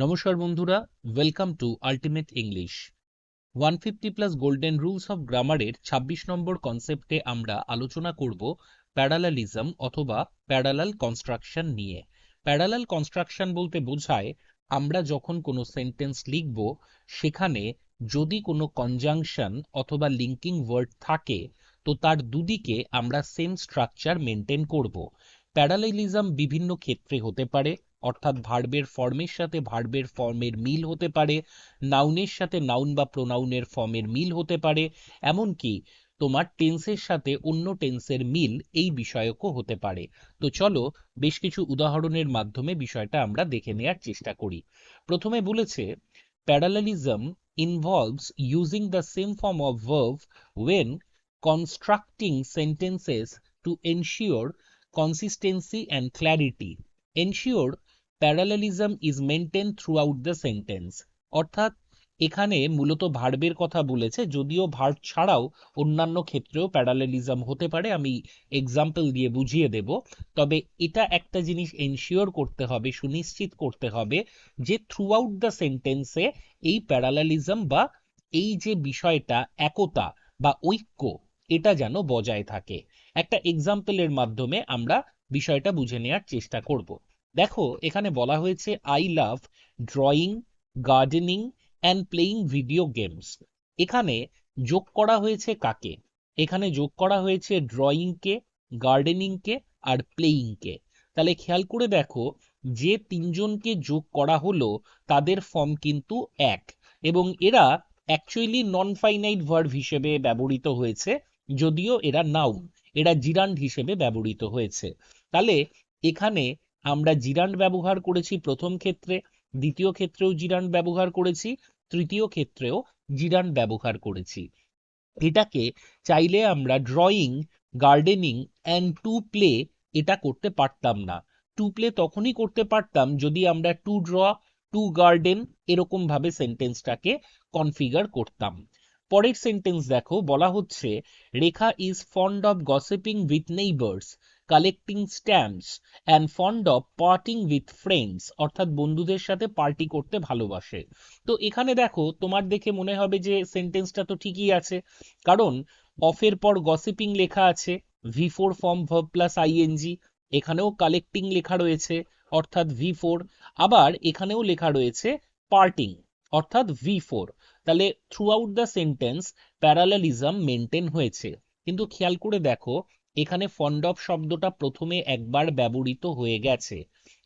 নমস্কার বন্ধুরা welcome to ultimate English one fifty plus golden rules of গ্রামারের ছাব্বিশ নম্বর কনসেপ্টে আমরা আলোচনা করব প্যারালালিজম অথবা প্যারালাল কনস্ট্রাকশন নিয়ে। প্যারালাল কনস্ট্রাকশন বলতে বোঝায়, আমরা যখন কোনো সেন্টেন্স লিখব, সেখানে যদি কোনো কনজাংশন অথবা লিঙ্কিং ওয়ার্ড থাকে, তো তার দুদিকে আমরা সেম স্ট্রাকচার মেনটেন করব। প্যারালালিজম বিভিন্ন ক্ষেত্রে হতে পারে অর্থাৎ ভার্বের ফর্মের সাথে ভার্বের ফর্মের মিল হতে পারে নাউনের সাথে নাউন বা প্রোনাউনের ফর্মের মিল হতে পারে, এমনকি তোমার টেন্সের সাথে অন্য টেন্সের মিল এই বিষয়কও হতে পারে তো চলো বেশ কিছু উদাহরণের মাধ্যমে বিষয়টা আমরা দেখে নেওয়ার চেষ্টা করি প্রথমে বলেছে parallelism involves using the same form of verb when constructing sentences to ensure consistency and clarity. Ensure parallelism is maintain throughout the sentence. অর্থাৎ, এখানে মূলত ভার্বের কথা বলেছে, যদিও ভার্ব ছাড়াও অন্যান্য ক্ষেত্রেও প্যারালালিজম হতে পারে, আমি এক্সাম্পল দিয়ে বুঝিয়ে দেব। তবে এটা একটা জিনিস এনশিওর করতে হবে, সুনিশ্চিত করতে হবে যে থ্রু আউট দ্য সেন্টেন্সে এই প্যারালালিজম বা এই যে বিষয়টা, একতা বা ঐক্য, এটা যেন বজায় থাকে। একটা এক্সাম্পলের মাধ্যমে আমরা বিষয়টা বুঝে নেওয়ার চেষ্টা করব। দেখো, এখানে বলা হয়েছে I love drawing gardening and playing video games এখানে যোগ করা হয়েছে কাকে? এখানে যোগ করা হয়েছে ড্রয়িংকে গার্ডেনিংকে আর প্লেয়িংকে তাহলে খেয়াল করে দেখো, যে তিনজনকে যোগ করা হলো, তাদের ফর্ম কিন্তু এক। এবং এরা অ্যাকচুয়ালি নন ফাইনাইট ভার্ভ হিসেবে ব্যবহৃত হয়েছে, যদিও এরা নাউন এরা জিরান্ড হিসেবে ব্যবহৃত হয়েছে। তাহলে এখানে আমরা জিরান্ড ব্যবহার করেছি প্রথম ক্ষেত্রে, দ্বিতীয় ক্ষেত্রেও জিরান্ড ব্যবহার করেছি, তৃতীয় ক্ষেত্রেও জিরান্ড ব্যবহার করেছি। এটাকে চাইলে আমরা drawing gardening and to play এটা করতে পারতাম না। টু প্লে তখনই করতে পারতাম যদি আমরা টু ড্র টু গার্ডেন এরকম ভাবে সেন্টেন্সটাকে কনফিগার করতাম। পরের সেন্টেন্স দেখো, বলা হচ্ছে, Rekha is fond of gossiping with neighbours collecting stamps and fond of partying with friends অর্থাৎ বন্ধুদের সাথে পার্টি করতে ভালোবাসে। তো এখানে দেখো, তোমার দেখে মনে হবে যে সেন্টেন্সটা তো ঠিকই আছে। কারণ অফের পর গসিপিং লেখা আছে V four form verb plus ING এখানেও কালেক্টিং লেখা রয়েছে, অর্থাৎ ভি ফোর আবার এখানেও লেখা রয়েছে পার্টিং অর্থাৎ ভি ফোর তাহলে throughout the sentence parallelism maintain হয়েছে। কিন্তু খেয়াল করে দেখো এখানে ফন্ড অফ শব্দটা প্রথমে একবার ব্যবহৃত হয়ে গেছে।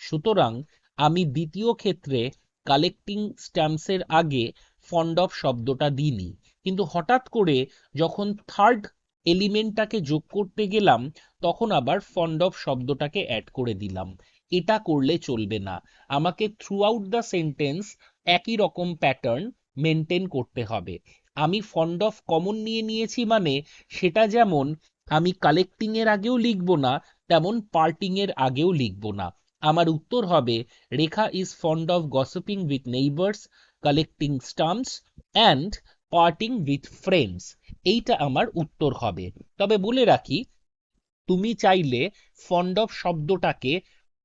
সুতরাং আমি দ্বিতীয় ক্ষেত্রে কালেক্টিং স্ট্যাম্পসের আগে ফন্ড অফ শব্দটা দিইনি। কিন্তু হঠাৎ করে যখন থার্ড এলিমেন্টটাকে যোগ করতে গেলাম, তখন আবার ফন্ড অফ শব্দটাকে অ্যাড করে দিলাম। এটা করলে চলবে না। আমাকে থ্রু আউট দ্য সেন্টেন্স একই রকম প্যাটার্ন মেনটেন করতে হবে। আমি ফন্ড অফ কমন নিয়ে নিয়েছি মানে সেটা যেমন আমি কালেক্টিং এর আগেও লিখব না, তেমন পার্টিং এর আগেও লিখব না। আমার উত্তর হবে, Rekha is fond of gossiping with neighbours collecting stamps and partying with friends এইটা আমার উত্তর হবে। তবে বলে রাখি, তুমি চাইলে ফন্ড অফ শব্দটাকে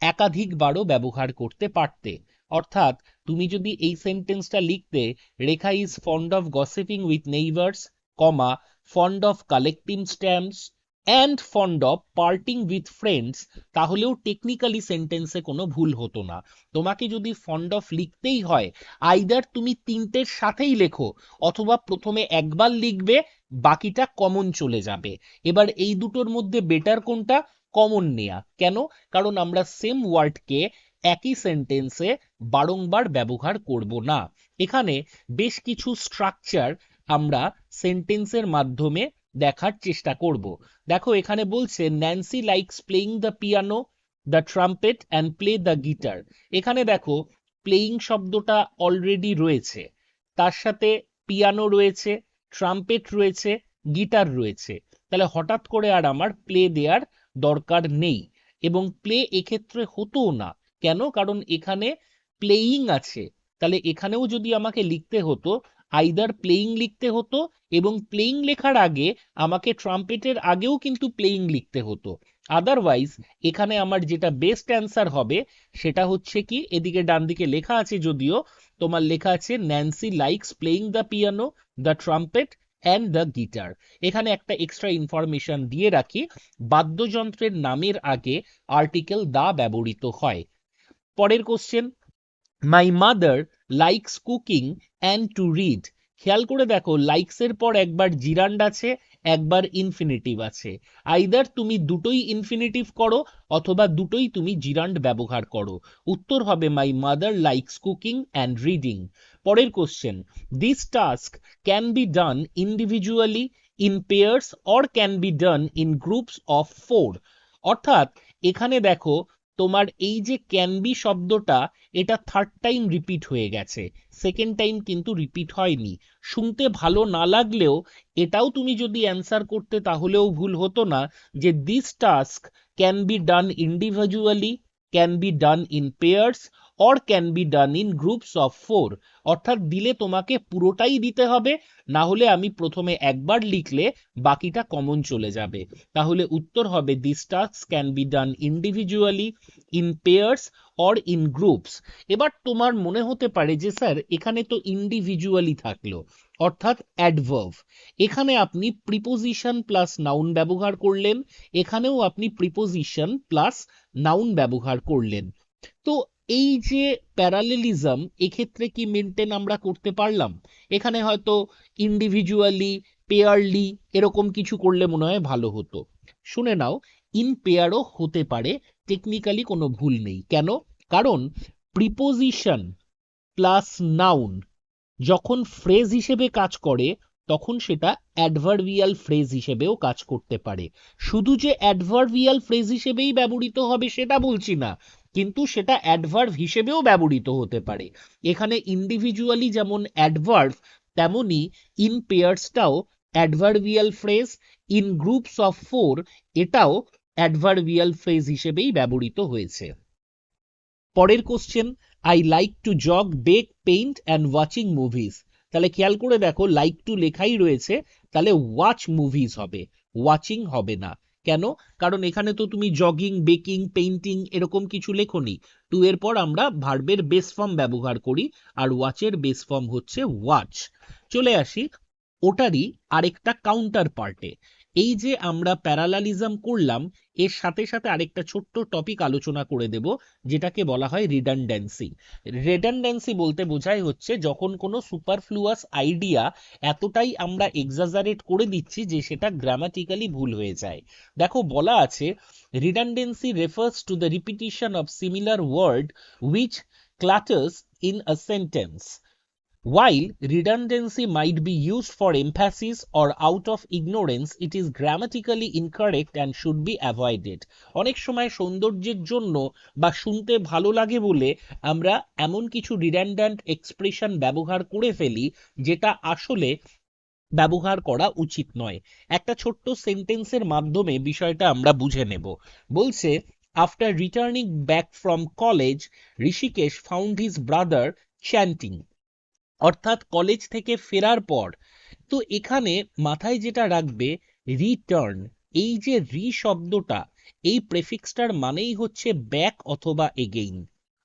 একাধিকবারও ব্যবহার করতে পারতে। অর্থাৎ, তুমি যদি এই সেন্টেন্সটা লিখতে, Rekha is fond of gossiping with neighbours comma fond of collecting stamps and fond of partying with friends তাহলেও টেকনিক্যালি সেন্টেন্সে কোনো ভুল হতো না। তোমাকে যদি ফন্ড অফ লিখতেই হয় আইদার তুমি তিনটের সাথেই লেখো, অথবা প্রথমে একবার লিখবে, বাকিটা কমন চলে যাবে। এবার এই দুটোর মধ্যে বেটার কোনটা? কমন নেয়া। কেন? কারণ আমরা সেম ওয়ার্ডকে একই সেন্টেন্সে বারংবার ব্যবহার করব না। এখানে বেশ কিছু স্ট্রাকচার আমরা সেন্টেন্সের মাধ্যমে দেখার চেষ্টা করব। দেখো, এখানে বলছে Nancy likes playing the piano the trumpet and play the guitar এখানে দেখো প্লেইং শব্দটা অলরেডি রয়েছে। তার সাথে পিয়ানো রয়েছে ট্রাম্পেট রয়েছে গিটার রয়েছে। তাহলে হঠাৎ করে আর আমার প্লে দেওয়ার দরকার নেই। এবং প্লে এক্ষেত্রে হতো না। কেন? কারণ এখানে প্লেয়িং আছে। তাহলে এখানেও যদি আমাকে লিখতে হতো আইদার প্লেয়িং লিখতে হতো এবং প্লেয়িং লেখার আগে আমাকে ট্রাম্পেটের আগেও কিন্তু প্লেয়িং লিখতে হতো। আদারওয়াইজ এখানে আমার যেটা বেস্ট অ্যান্সার হবে সেটা হচ্ছে কি, এদিকে ডান দিকে লেখা আছে যদিও, তোমার লেখা আছে Nancy likes playing the piano the trumpet and the guitar এখানে একটা এক্সট্রা ইনফরমেশন দিয়ে রাখি, বাদ্যযন্ত্রের নামের আগে আর্টিকেল দা ব্যবহৃত হয়। পরের question my mother likes cooking and to read খেয়াল করে দেখো লাইকস এর পর একবার জিরান্ড আছে, একবার ইনফিনিটিভ আছে। আইদার তুমি দুটোই ইনফিনিটিভ করো, অথবা দুটোই তুমি জিরান্ড ব্যবহার করো। উত্তর হবে my mother likes cooking and reading পরের question this task can be done individually in pairs or can be done in groups of four অর্থাৎ, এখানে দেখো তোমার এই যে ক্যান বি শব্দটা, এটা থার্ড টাইম রিপিট হয়ে গেছে। সেকেন্ড টাইম কিন্তু রিপিট হয়নি। শুনতে ভালো না লাগলেও এটাও তুমি যদি অ্যান্সার করতে তাহলেও ভুল হতো না যে this task can be done individually can be done in pairs or can be done in groups of four অর্থাৎ দিলে তোমাকে পুরোটাই দিতে হবে, না হলে আমি প্রথমে একবার লিখলে বাকিটা কমন চলে যাবে। তাহলে উত্তর হবে this task can be done individually in pairs or in groups এবার তোমার মনে হতে পারে যে, স্যার, এখানে তো ইন্ডিভিজুয়ালি থাকল, অর্থাৎ অ্যাডভার্ভ এখানে আপনি প্রিপোজিশন প্লাস নাউন ব্যবহার করলেন, এখানেও আপনি প্রিপোজিশন প্লাস নাউন ব্যবহার করলেন। তো এই যে প্যারালেলিজম এক্ষেত্রে কি মেনটেন আমরা করতে পারলাম? এখানে হয়তো ইন্ডিভিজুয়ালি পেয়ারলি এরকম কিছু করলে মনে হয় ভালো হতো। শুনে নাও ইন পেয়ারও হতে পারে টেকনিক্যালি কোনো ভুল নেই। কেন? কারণ প্রিপোজিশন প্লাস নাউন যখন ফ্রেজ হিসেবে কাজ করে, তখন সেটা অ্যাডভার্বিয়াল ফ্রেজ হিসেবেও কাজ করতে পারে। শুধু যে অ্যাডভার্বিয়াল ফ্রেজ হিসেবেই ব্যবহৃত হবে সেটা বলছি না। কিন্তু সেটা অ্যাডভার্ভ হিসেবেও ব্যবহৃত হতে পারে। এখানে ইন্ডিভিজুয়ালি যেমন অ্যাডভার্ভ তেমনি in পেয়ার্সটাও adverbial phrase in groups of four এটাও অ্যাডভার্বিয়াল ফ্রেজ হিসেবেই ব্যবহৃত হয়েছে। পরের question I like to jog bake paint and watching movies তাহলে খেয়াল করে দেখো লাইক টু লেখাই রয়েছে, তাহলে ওয়াচ মুভিজ হবে। ওয়াচিং হবে না। কেন? কারণ এখানে তো তুমি জগিং বেকিং পেইন্টিং এরকম কিছু লেখনি। টু এর পর আমরা ভার্বের বেস ফর্ম ব্যবহার করি আর ওয়াচের বেস ফর্ম হচ্ছে ওয়াচ চলে আসি, ওটারই আরেকটা কাউন্টার পার্টে এই যে আমরা প্যারালালিজম করলাম, এর সাথে সাথে আরেকটা ছোট্ট টপিক আলোচনা করে দেব, যেটাকে বলা হয় রিডান্ডেন্সি রিডান্ডেন্সি বলতে বোঝায় হচ্ছে যখন কোনো সুপারফ্লুয়াস আইডিয়া এতটাই আমরা এক্সাজারেট করে দিচ্ছি যে সেটা গ্রামাটিক্যালি ভুল হয়ে যায়। দেখো, বলা আছে redundancy refers to the repetition of similar word which clutters in a sentence While redundancy might be used for emphasis or out of ignorance, it is grammatically incorrect and should be avoided. অনেক সময় সৌন্দর্যের জন্য বা শুনতে ভালো লাগে বলে আমরা এমন কিছু রিডান্ডান্ট এক্সপ্রেশন ব্যবহার করে ফেলি যেটা আসলে ব্যবহার করা উচিত নয়। একটা ছোট্ট সেন্টেন্সের মাধ্যমে বিষয়টা আমরা বুঝে নেব। বলছে after returning back from college Rishikesh found his brother chanting অর্থাৎ কলেজ থেকে ফেরার পর। তো এখানে মাথায় যেটা রাখবে রিটার্ন এই যে রি শব্দটা, এই প্রেফিক্সটার মানেই হচ্ছে ব্যাক অথবা এগেইন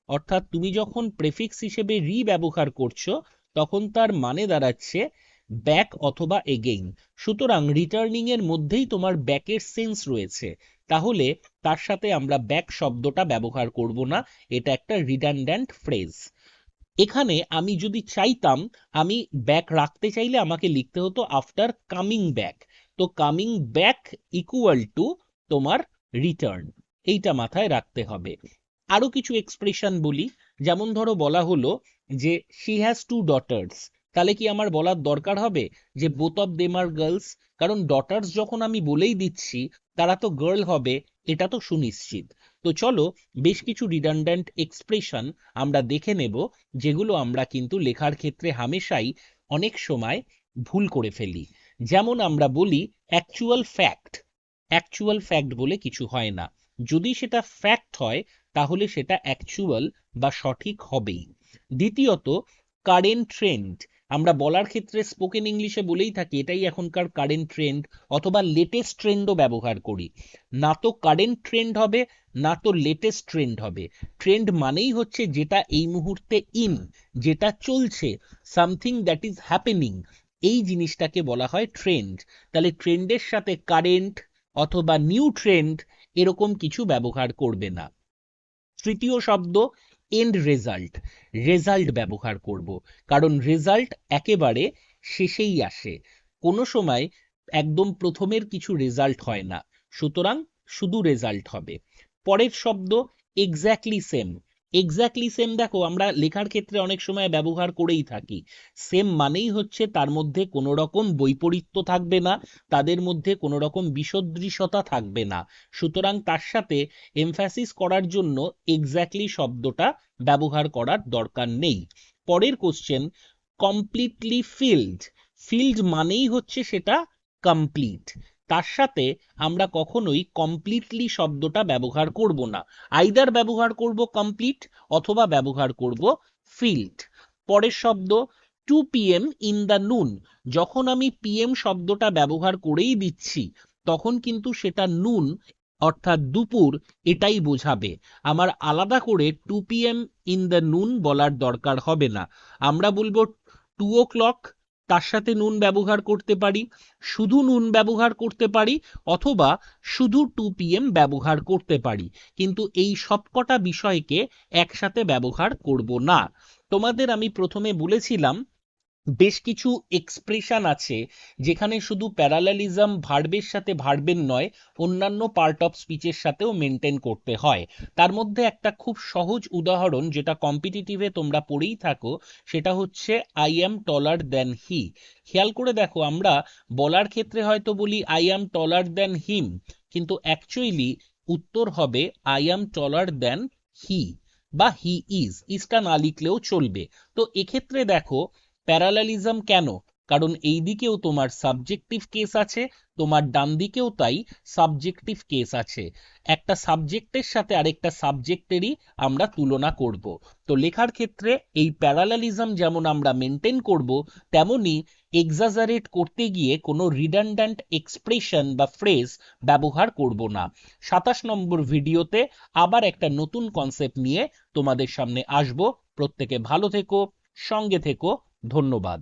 অর্থাৎ তুমি যখন প্রেফিক্স হিসেবে রি ব্যবহার করছ, তখন তার মানে দাঁড়াচ্ছে ব্যাক অথবা এগেইন সুতরাং রিটার্নিং এর মধ্যেই তোমার ব্যাকের সেন্স রয়েছে। তাহলে তার সাথে আমরা ব্যাক শব্দটা ব্যবহার করব না, এটা একটা রিডান্ড্যান্ট ফ্রেজ এখানে আমি যদি চাইতাম, আমি ব্যাক রাখতে চাইলে আমাকে লিখতে হতো আফটার কামিং ব্যাক তো কামিং ব্যাক ইকুয়াল টু তোমার রিটার্ন এইটা মাথায় রাখতে হবে। আরও কিছু এক্সপ্রেশন বলি। যেমন ধরো বলা হলো যে শি হ্যাজ টু ডটার্স তাহলে কি আমার বলার দরকার হবে যে both of them are girls কারণ ডটার্স যখন আমি বলেই দিচ্ছি, তারা তো গার্ল হবে, এটা তো সুনিশ্চিত। তো চলো বেশ কিছু রিডান্ড্যান্ট এক্সপ্রেশন আমরা দেখে নেব, যেগুলো আমরা কিন্তু লেখার ক্ষেত্রে হামেশাই অনেক সময় ভুল করে ফেলি। যেমন আমরা বলি অ্যাকচুয়াল ফ্যাক্ট অ্যাকচুয়াল ফ্যাক্ট বলে কিছু হয় না। যদি সেটা ফ্যাক্ট হয়, তাহলে সেটা অ্যাকচুয়াল বা সঠিক হবেই। দ্বিতীয়ত কারেন্ট ট্রেন্ড আমরা বলার ক্ষেত্রে স্পোকেন ইংলিশে বলেই থাকি, এটাই এখনকার কারেন্ট ট্রেন্ড অথবা লেটেস্ট ট্রেন্ডও ব্যবহার করি। না তো কারেন্ট ট্রেন্ড হবে, না তো লেটেস্ট ট্রেন্ড হবে। ট্রেন্ড মানেই হচ্ছে যেটা এই মুহূর্তে ইন যেটা চলছে সামথিং দ্যাট ইজ হ্যাপেনিং এই জিনিসটাকে বলা হয় ট্রেন্ড তাহলে ট্রেন্ডের সাথে কারেন্ট অথবা নিউ ট্রেন্ড এরকম কিছু ব্যবহার করবে না। তৃতীয় শব্দ এন্ড রেজাল্ট রেজাল্ট ব্যবহার করব। কারণ রেজাল্ট একেবারে শেষেই আসে। কোনো সময় একদম প্রথমের কিছু রেজাল্ট হয় না। সুতরাং শুধু রেজাল্ট হবে। পরের শব্দ এক্স্যাক্টলি সেম এক্স্যাক্টলি সেম দেখো, আমরা লেখার ক্ষেত্রে অনেক সময় ব্যবহার করেই থাকি। সেম মানেই হচ্ছে তার মধ্যে কোনো রকম বৈপরীত্য থাকবে না, তাদের মধ্যে কোনো রকম বিসদৃশতা থাকবে না। সুতরাং তার সাথে এমফ্যাসিস করার জন্য এক্স্যাক্টলি শব্দটা ব্যবহার করার দরকার নেই। পরের কোশ্চেন কমপ্লিটলি ফিল্ড ফিল্ড মানেই হচ্ছে সেটা কমপ্লিট তার সাথে আমরা কখনোই কমপ্লিটলি শব্দটা ব্যবহার করব না। আইদার ব্যবহার করব কমপ্লিট অথবা ব্যবহার করব ফিল্ড পরের শব্দ টু পিএম ইন দ্য নুন যখন আমি পিএম শব্দটা ব্যবহার করেই দিচ্ছি, তখন কিন্তু সেটা নুন অর্থাৎ দুপুর, এটাই বোঝাবে। আমার আলাদা করে টু পিএম ইন দ্য নুন বলার দরকার হবে না। আমরা বলব টু ও ক্লক তার সাথে নুন ব্যবহার করতে পারি? শুধু নুন ব্যবহার করতে পারি অথবা শুধু টু পিএম ব্যবহার করতে পারি। কিন্তু এই সবকটা বিষয়কে একসাথে ব্যবহার করব না। তোমাদের আমি প্রথমে বলেছিলাম বেশ কিছু এক্সপ্রেশন আছে যেখানে শুধু প্যারালালিজম ভার্বের সাথে ভার্বের নয়, অন্যান্য পার্ট অফ স্পিচের সাথেও মেনটেন করতে হয়। তার মধ্যে একটা খুব সহজ উদাহরণ যেটা কম্পিটিটিভে তোমরা পড়েই থাকো, সেটা হচ্ছে I am taller than he খেয়াল করে দেখো, আমরা বলার ক্ষেত্রে হয়তো বলি আই অ্যাম টলার দ্যান হিম কিন্তু অ্যাকচুয়ালি উত্তর হবে I am taller than he বা হি ইজ ইজটা না লিখলেও চলবে। তো এক্ষেত্রে দেখো প্যারালালিজম কেন? কারণ এই দিকেও তোমার সাবজেক্টিভ কেস আছে, তোমার ডান দিকেও তাই সাবজেক্টিভ কেস আছে। একটা সাবজেক্টের সাথে আরেকটা সাবজেক্টেরই আমরা তুলনা করব। তো লেখার ক্ষেত্রে এই প্যারালালিজম যেমন আমরা মেনটেন করব, তেমনি এক্সাজারেট করতে গিয়ে কোনো রিডান্ড্যান্ট এক্সপ্রেশন বা ফ্রেজ ব্যবহার করব না। সাতাশ নম্বর ভিডিওতে আবার একটা নতুন কনসেপ্ট নিয়ে তোমাদের সামনে আসব। প্রত্যেকে ভালো থেকো, সঙ্গে থেকো ধন্যবাদ।